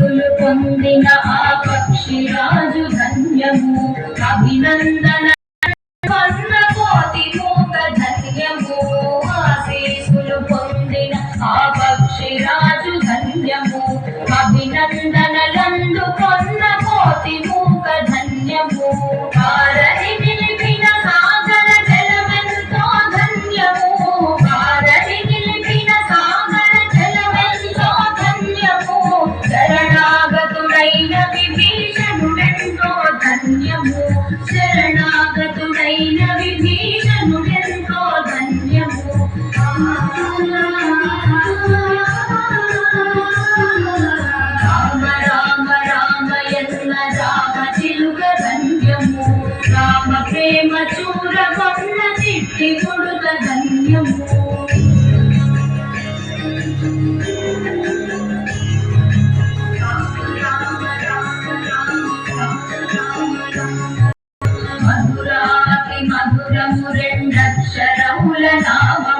ఆశీసులు పొందిన ఆ పక్షి రాజు ధన్యము. అభినందన కన్న కోటి మూక ధన్యము. ఆశీసులు పొందిన ఆ పక్షి రాజు ధన్యము. అభినందనలందు కొన్న కోటి మూక ధన్యము. ప్రేమ చూర కొన్న చిట్టి మధురము రెండక్షరముల నామము